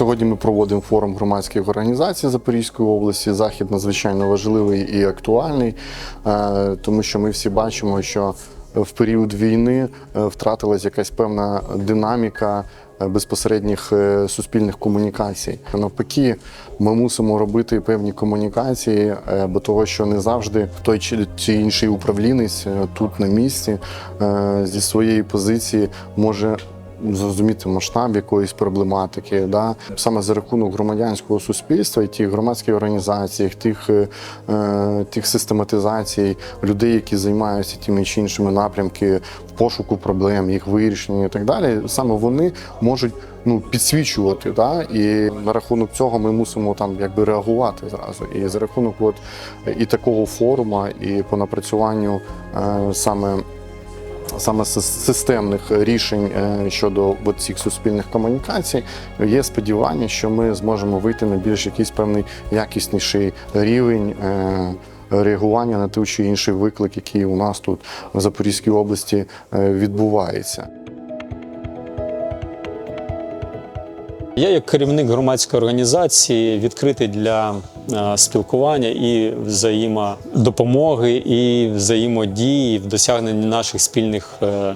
Сьогодні ми проводимо форум громадських організацій Запорізької області. Захід надзвичайно важливий і актуальний, е, тому що ми всі бачимо, що в період війни е, втратилась якась певна динаміка е, безпосередніх суспільних комунікацій. Навпаки, ми мусимо робити певні комунікації, бо того, що не завжди той чи інший управлінець тут на місці зі своєї позиції може зрозуміти масштаб якоїсь проблематики. Да? Саме за рахунок громадянського суспільства і тих громадських організацій, тих, е, е, тих систематизацій людей, які займаються тими чи іншими напрямки в пошуку проблем, їх вирішення і так далі, саме вони можуть ну, підсвічувати. Да? І на рахунок цього ми мусимо там якби реагувати зразу. І за рахунок от, і такого форуму, і по напрацюванню е, саме саме системних рішень е, щодо цих суспільних комунікацій, є сподівання, що ми зможемо вийти на більш якийсь певний якісніший рівень. е, Реагування на той чи інший виклик, який у нас тут в Запорізькій області е, відбувається. Я, як керівник громадської організації, відкритий для е, спілкування і взаємодопомоги, і взаємодії в досягненні наших спільних е,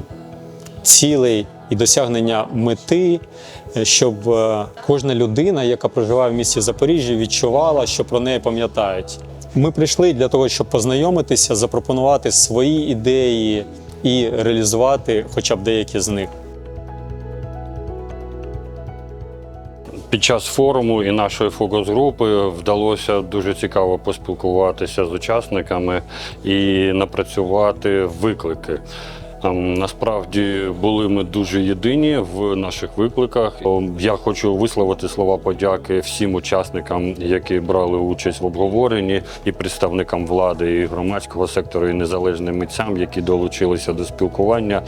цілей і досягнення мети, е, щоб е, кожна людина, яка проживає в місті Запоріжжя, відчувала, що про неї пам'ятають. Ми прийшли для того, щоб познайомитися, запропонувати свої ідеї і реалізувати хоча б деякі з них. Під час форуму і нашої фокус-групи вдалося дуже цікаво поспілкуватися з учасниками і напрацювати виклики. Ем, Насправді були ми дуже єдині в наших викликах. Ем, Я хочу висловити слова подяки всім учасникам, які брали участь в обговоренні, і представникам влади, і громадського сектору, і незалежним митцям, які долучилися до спілкування.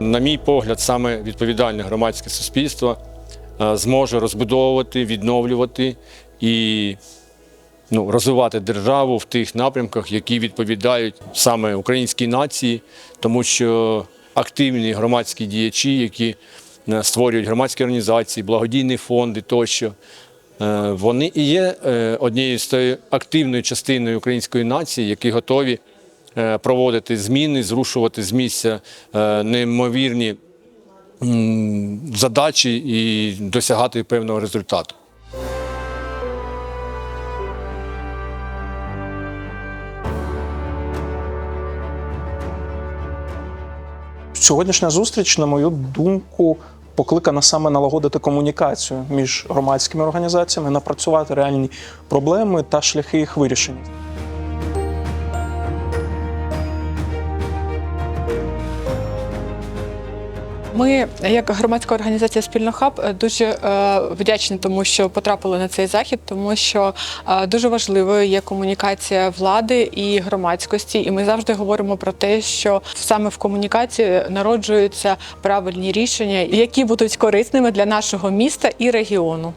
На мій погляд, саме відповідальне громадське суспільство е, зможе розбудовувати, відновлювати і ну, розвивати державу в тих напрямках, які відповідають саме українській нації, тому що активні громадські діячі, які е, створюють громадські організації, благодійні фонди тощо. е, Вони і є однією з тої активною частиною української нації, які готові проводити зміни, зрушувати з місця е, неймовірні задачі і досягати певного результату. Сьогоднішня зустріч, на мою думку, покликана саме налагодити комунікацію між громадськими організаціями, напрацювати реальні проблеми та шляхи їх вирішення. Ми, як громадська організація Спільно хаб, е, дуже е, вдячні тому, що потрапили на цей захід, тому що е, дуже важливою є комунікація влади і громадськості. І ми завжди говоримо про те, що саме в комунікації народжуються правильні рішення, які будуть корисними для нашого міста і регіону.